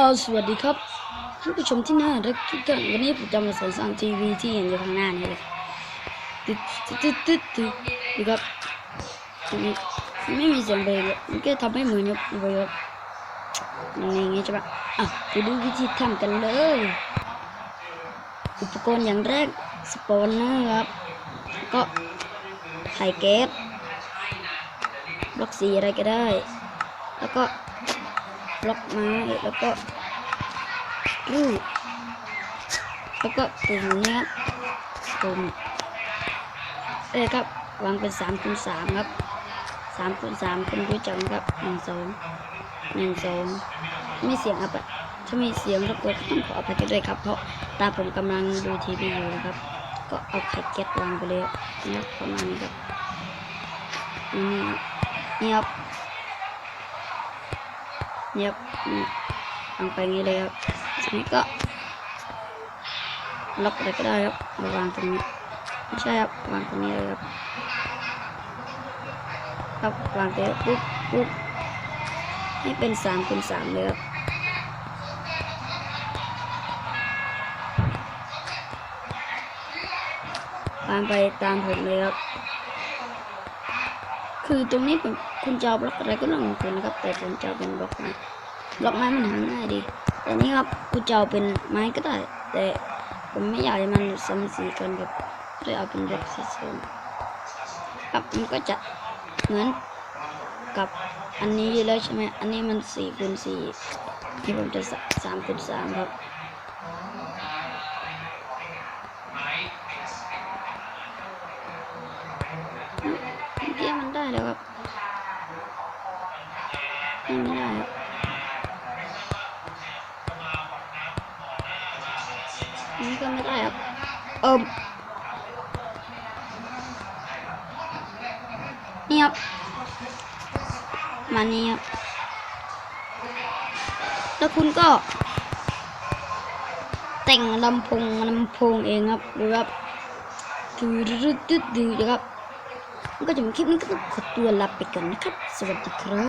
เอาสวัสดีครับท่านผู้ชมที่น่ารักทุกท่านวันนี้ผมจะมาสอนสอนทีวีที่เห็นอยู่ข้างหน้านี่เลยตึ๊ดตึ๊ดตึ๊ดตึ๊ดดูครับมันไม่มีเสียงเบรกเลยมันก็ทำให้มือยุบไปครับมันอย่างงี้ใช่ปะอะไปดูวิธีทำกันเลย อุปกรณ์อย่างแรกสปอนเนอร์ครับก็ไข่แก๊สบล็อกสีอะไรก็ได้ แล้วก็ บล็อกไม้แล้วก็รูปแล้วก็ปุ่มเนี้ยครับปุ่มเอ้ยครับวางเป็นสามคูณสามครับสามคูณสามคุณรู้จักไหมครับหนึ่งสองหนึ่งสองไม่เสียงครับถ้ามีเสียงรบกวนต้องขออภัยกันด้วยครับ เพราะตาผมกำลังดูทีวีอยู่นะครับ ก็เอาไข่แก๊สวางไปเลยนะครับประมาณนี้ครับนี่ครับนี่ครับ เงียบอืมวางไปงี้เลยครับทีนี้ก็ล็อกอะไรก็ได้ครับมาวางตรงนี้ไม่ใช่ครับวางตรงนี้เลยครับครับวางไปปุ๊บปุ๊บให้เป็นสามคูณสามเลยครับวางไปตามผมเลยครับ คือตรงนี้ผมคุณจะเอาบล็อกอะไรก็เรื่องของคุณนะครับ แต่ผมจะเอาเป็นบล็อกไม้บล็อกไม้มันหาง่ายดี แต่นี้ครับคุณจะเอาเป็นไม้ก็ได้ แต่ผมไม่อยากให้มันซ้ำสีกันครับเลยเอาเป็นบล็อกสีส้มครับมันก็จะเหมือนกับอันนี้เลยใช่ไหมอันนี้มันสี่คูณสี่ที่ผมจะสามคูณสามครับเมื่อกี้มันได้แล้วครับ นี่ไม่ได้ครับนี่ก็ไม่ได้ครับเอิมนี่ครับ มานี่ครับ แล้วคุณก็ แต่งลำโพงลำโพงเองครับดูครับดูดูดูดูดูครับมันก็จะมีคลิปนี้ก็ต้องขอตัวลาไปก่อนนะครับ สวัสดีครับ